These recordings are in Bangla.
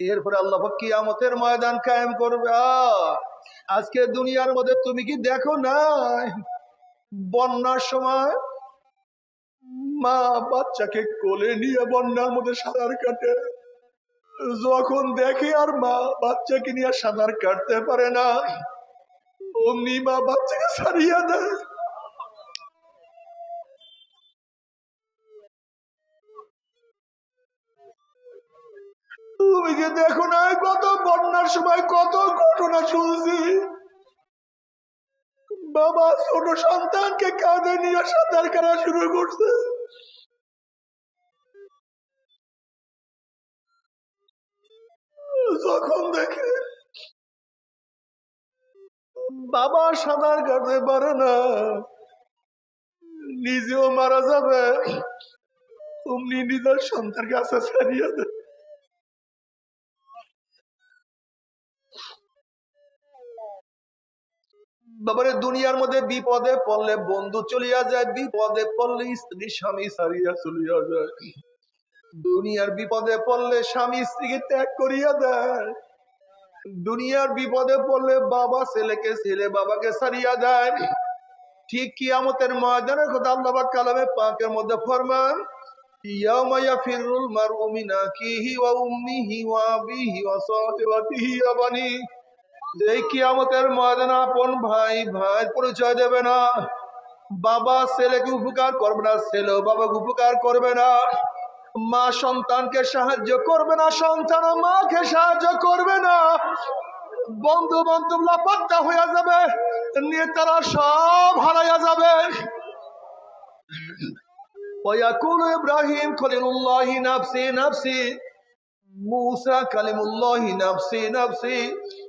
এরপরে আল্লাহ কিয়ামতের ময়দান কায়েম করবে। আজকে দুনিয়ার মধ্যে তুমি কি দেখো না বন্যার সময় মা বাচ্চাকে কোলে নিয়ে বন্যার মধ্যে সাঁতার কাটে। যখন দেখে আর মা বাচ্চাকে নিয়ে সাঁতার কাটতে পারে না, অমনি মা বাচ্চাকে ছাড়িয়ে দেয়। তুমি কি দেখো না কত বন্যার সময়, কত ঘটনা শুনছি। বাবা, ছোট সন্তানকে কাঁধে নিয়ে সাঁতার কাটা শুরু করছে। যখন দেখে বাবা সাঁতার কাটতে পারে না, নিজেও মারা যাবে। অমনি নিজের সন্তান কাছে ছাড়িয়ে দেয়। বাবারে দুনিয়ার মধ্যে বিপদে পড়লে বন্ধু চলিয়া যায়, বিপদে পড়লে স্ত্রী, স্বামী সারিয়া চলিয়া যায়। দুনিয়ার বিপদে পড়লে স্বামী স্ত্রীকে ত্যাগ করিয়া দেয়। দুনিয়ার বিপদে পড়লে বাবা ছেলেকে, ছেলে বাবাকে সারিয়া দেয়। ঠিক কিয়ামতের ময়দানের কথা আল্লাহ কালামে পাকের মধ্যে ফরমান, ইয়াউমা ইয়াফিরুল মারউ মিন আখিহি ওয়া উম্মিহি ওয়া আবিহি এই কিয়ামতের ময়দানে আপন ভাই ভাই পরিচয় দেবে না বাবা ছেলেকে উপকার করবে না ছেলেও বাবাকে উপকার করবে না মা সন্তানকে সাহায্য করবে না সন্তান মাকে সাহায্য করবে না বন্ধু বান্ধব লাপাত্তা হইয়া যাবে নেতারা সব হারাইয়া যাবে ويقول إبراهيم خليل الله نفسي نفسي موسى كلم الله نفسي نفسي ঈসা রুহুল্লাহি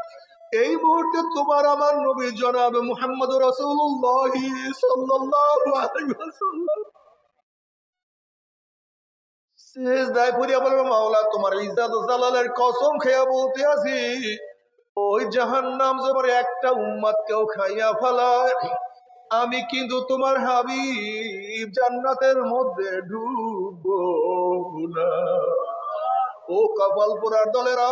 এই মুহূর্তে তোমার আমার নবী জনাব মুহাম্মদ রসুল্লাহ মাওলা, তোমার জালালের কসম খেয়া বলতে আছি। ওই একটা উম্মাদ কেউ খাইয়া ফেলায়। আমি কিন্তু তোমার হাবিব, জান্নাতের মধ্যে ডুববো না। ও কপাল পোড়ার দলেরা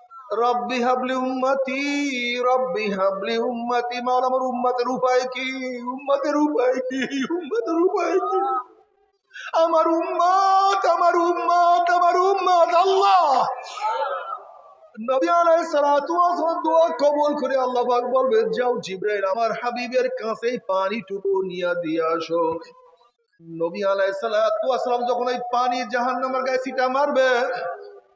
রব্বি হাবলি উম্মতি, রব্বি হাবলি উম্মতি, মাওলা আমার উম্মতের উপায় কি? উম্মতের উপায় কি? উম্মতের উপায় কি? আমার উম্মত আমার উম্মত আমার উম্মত, আল্লাহ! নবী আলাইহিস সালাতু দোয়া কবুল করে আল্লাহ পাক বলবে যাও জিবরাইল, আমার হাবিবের কাছে পানিটুকু নিয়ে দিয়ে আসো। নবী আলাইহিস সালাতু ওয়াস যখন এই পানি জাহান্নামের গায়ে ছিটা মারবে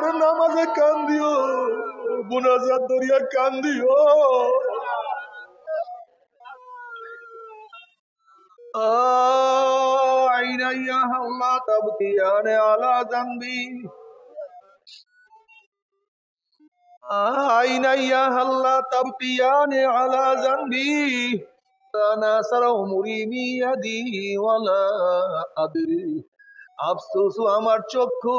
পরে নামাজে কান্দিও বুনাজার দরিয়া কান্দিও। আইনাইয়া হাল্লা তাবকিয়ানে আলা জানবি। তানাসার আফসোস আমার চক্ষু।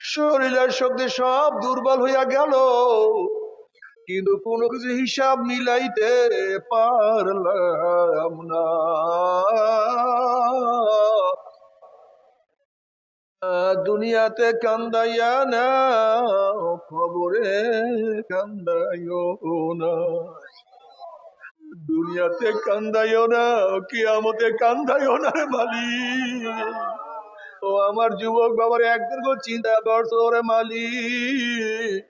শরীরের শক্তি সব দুর্বল হইয়া গেল। কিন্তু কোনো কিছু হিসাব মিলাইতে পারলাম না। দুনিয়াতে কান্দাইয়া না খবরে কান্দাইও না। দুনিয়াতে কান্দাইও না, কিয়ামতে কান্দাইও না মালিক। ও আমার যুবক বাবার একদিন চিন্তা করছ রে মালিক।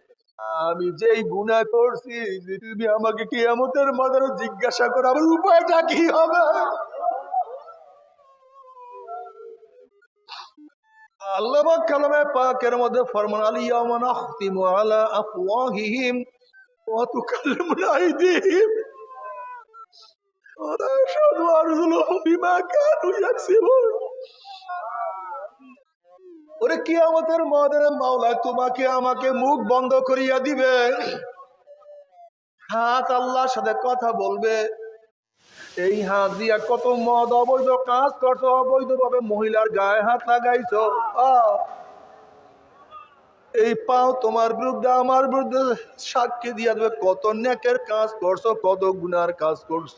আমি যেই গুনাহ করছি, তুমি আমাকে কিয়ামতের মাদারে জিজ্ঞাসা করো, আমার উপায়টা কি হবে? আল্লাহ কালামে পাকের মধ্যে ফরমান নাখতিমু আলা আফওয়াহিহিম। ওয়া তুকাল্লিমুনা আইদিহিম বিমা কানু ইয়াকসিবুন। ওরে কিয়ামতের মাদারে মাওলা তোমাকে আমাকে মুখ বন্ধ করিয়া দিবে। হাত আল্লাহর সাথে কথা বলবে। এই হাত দিয়া কত মদ অবৈধ কাজ করছ অবৈধ ভাবে মহিলার গায়ে হাত লাগাইছো! এই পাও তোমার বিরুদ্ধে, আমার বিরুদ্ধে সাক্ষী দিয়া দেবে, কত নেকের কাজ করছ, কত গুনার কাজ করছ।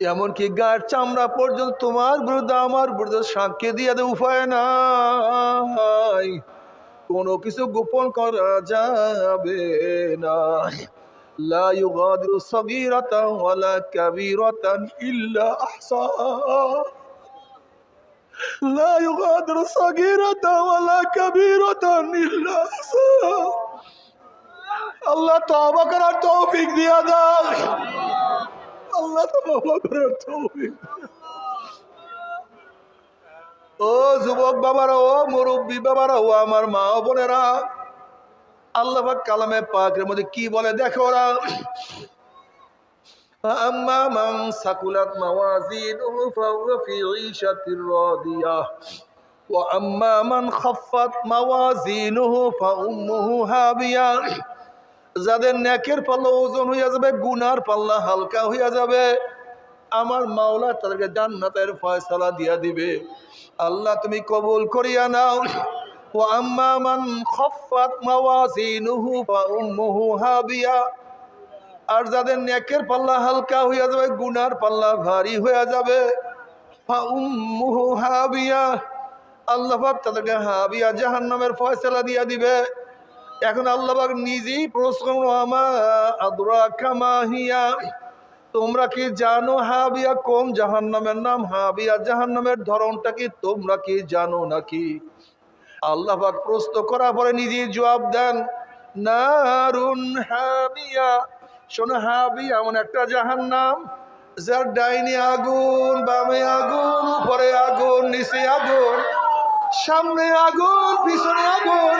এমনকি গায়ের চামড়া পর্যন্ত তোমার বিরুদ্ধে আমার বিরুদ্ধে সাক্ষী দিয়ে দেবে উপায় নাই কোনো কিছু গোপন করা যাবে না لا يغادر صغيرة ولا كبيرة إلا أحصاها لا يغادر صغيرة ولا كبيرة إلا أحصاها আল্লাহ তওবা করার তৌফিক দিয়া দাও আল্লাহ তওবা করার তৌফিক ও যুবক বাবারা ও মুরব্বী বাবারা ও আমার মা ও বোনেরা আল্লাহ পাক কালামে পাকের মধ্যে কি বলে দেখো ওরা أما من ثقلت موازينه فهو في عيشة راضية وأما من خفت موازينه فأمه هاوية যাদের নেকের পাল্লা ওজন হইয়া যাবে, গুনার পাল্লা হালকা হইয়া যাবে। আমার মাওলা তাদেরকে জান্নাতের ফয়সালা দিয়া দিবে। আল্লাহ তুমি কবুল করিয়া নাও। আম্মা মান খফাত মাওয়াজিনুহু ফা উম্মুহু আর যাদের নেকের পাল্লা হালকা হইয়া যাবে, গুনার পাল্লা ভারী হইয়া যাবে। ফা উম্মুহু হাবিয়া আল্লাহ তাদেরকে হাবিয়া জাহান্নামের ফয়সালা দিয়া দিবে। এখন আল্লাহবাক নিজেই প্রশ্ন কামাহিয়া তোমরা কি জানো হাবিয়া কোন জাহান্নামের নাম? হাবিয়া জাহান্নামের ধরনটা কি? তোমরা কি জানো নাকি? আল্লাহ পাক প্রশ্ন করার পরে নিজেই জবাব দেন, নারুন হাবিয়া। শোনো, হাবিয়া এমন একটা জাহান্নাম, যার ডাইনি আগুন, বামে আগুন, উপরে আগুন, নিচে আগুন, সামনে আগুন, পিছনে আগুন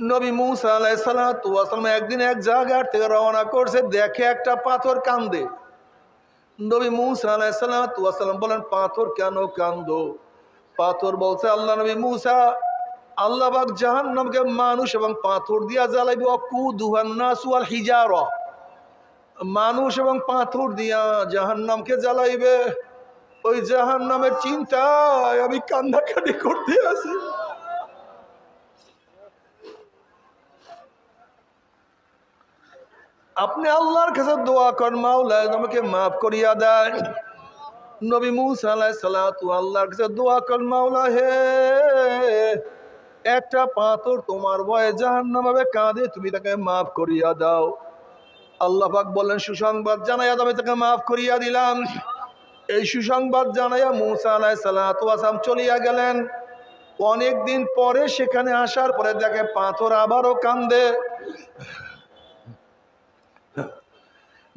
নবী মুসা আলাইসালাম একদিন এক জায়গার থেকে রওনা করছে, দেখে একটা পাথর কান্দে। নবী মুসা আলাইসালাম বলেন, পাথর কেন কান্দো? পাথর বলছে, আল্লাহ নবী মুসা, আল্লাহ বাক জাহান্নামকে মানুষ এবং পাথর দিয়া জ্বালাইবে অকু দুহান্নাস ওয়াল হিজার। মানুষ এবং পাথর দিয়া জাহান্নামকে জ্বালাইবে। ওই জাহান্নামের চিন্তায় আমি কান্নাকাটি করতে আছি আপনি আল্লাহর কাছে দোয়া কর মাওলা আমাকে মাফ করিয়া দেয় নবী মুসা সালাতু আল্লাহর কাছে দোয়া কর মাওলা হে, একটা পাথর তোমার ভয়ে হবে কাঁদে, তুমি তাকে মাফ করিয়া দাও। আল্লাহ পাক বললেন সুসংবাদ জানাইয়া আমি তাকে মাফ করিয়া দিলাম। এই সুসংবাদ জানাইয়া মুসা আলাইহিস সালাতু আসাম চলিয়া গেলেন। অনেক দিন পরে সেখানে আসার পরে দেখে পাথর আবারও কান্দে।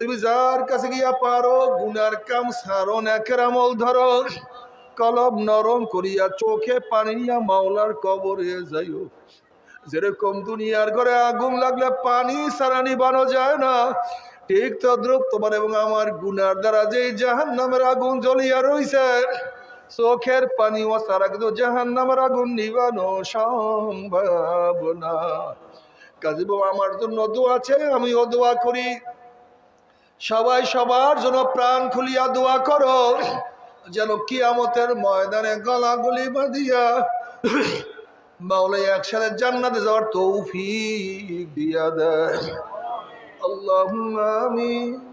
তুমি যার কাছে গিয়া পারো, গুনার কাম সারো নেকের আমল ধরো। কলব নরম করিয়া চোখে পানি নিয়া মাওলার কবরে যাইও। যেরকম দুনিয়ার ঘরে আগুন লাগলে পানি সারা নিবানো যায় না। ঠিক তদ্রুপ তোমার এবং আমার গুনার দ্বারা যে জাহান নামের আগুন জ্বলিয়া রইছে, চোখের পানি ও সারা কিন্তু জাহান নামের আগুন নিবানো সম্ভব না। কাজী বাবা, আমার জন্য দোয়া আছে আমিও দোয়া করি। সবাই সবার জন্য প্রাণ খুলিয়া দোয়া করো, যেন কিয়ামতের ময়দানে গলাগুলি বাঁধিয়া মাওলাই একসাথে জান্নাতে যাওয়ার তৌফিক দিয়া দেয়। আল্লাহ আমিন।